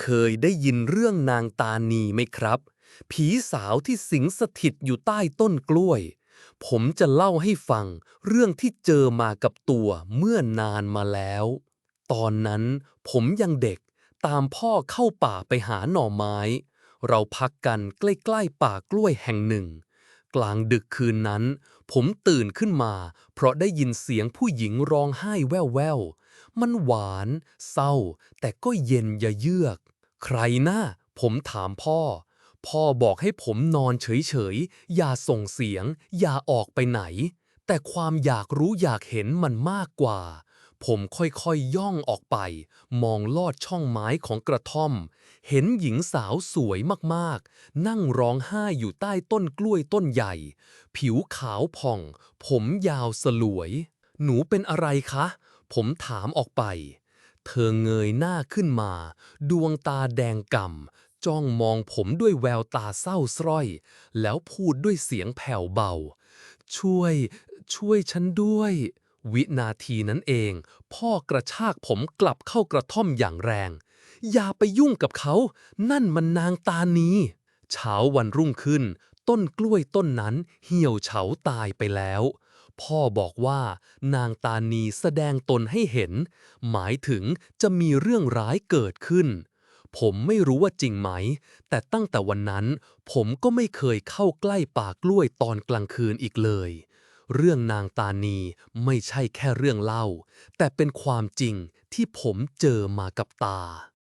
เคยได้ยินเรื่องนางตานีไหมครับ ผีสาวที่สิงสถิตอยู่ใต้ต้นกล้วย ผมจะเล่าให้ฟังเรื่องที่เจอมากับตัวเมื่อนานมาแล้ว ตอนนั้นผมยังเด็กตามพ่อเข้าป่าไปหาหน่อไม้ เราพักกันใกล้ๆป่ากล้วยแห่งหนึ่ง กลางดึกคืนนั้น ผมตื่นขึ้นมา เพราะได้ยินเสียงผู้หญิงร้องไห้แว่วๆ มันหวาน เศร้า แต่ก็เย็นยะเยือก ใครนะผมถามพ่อ พ่อบอกให้ผมนอนเฉยๆ อย่าส่งเสียง อย่าออกไปไหน แต่ความอยากรู้อยากเห็นมันมากกว่า ผมค่อยๆย่องออกไป มองลอดช่องไม้ของกระท่อม เห็นหญิงสาวสวยมากๆ นั่งร้องไห้อยู่ใต้ต้นกล้วยต้นใหญ่ ผิวขาวผ่อง ผมยาวสลวย หนูเป็นอะไรคะ ผมถามออกไป เธอเงยหน้าขึ้นมา ดวงตาแดงก่ำจ้องมองผมด้วยแววตาเศร้าสร้อย แล้วพูดด้วยเสียงแผ่วเบา ช่วย ช่วยฉันด้วย วินาทีนั้นเอง พ่อกระชากผมกลับเข้ากระท่อมอย่างแรง อย่าไปยุ่งกับเขา นั่นมันนางตานีเช้าวันรุ่งขึ้น ต้นกล้วยต้นนั้นเหี่ยวเฉาตายไปแล้ว พ่อบอกว่านางตานีแสดงตนให้เห็น หมายถึงจะมีเรื่องร้ายเกิดขึ้น ผมไม่รู้ว่าจริงไหม แต่ตั้งแต่วันนั้นผมก็ไม่เคยเข้าใกล้ป่ากล้วยตอนกลางคืนอีกเลย เรื่องนางตานีไม่ใช่แค่เรื่องเล่า แต่เป็นความจริงที่ผมเจอมากับตา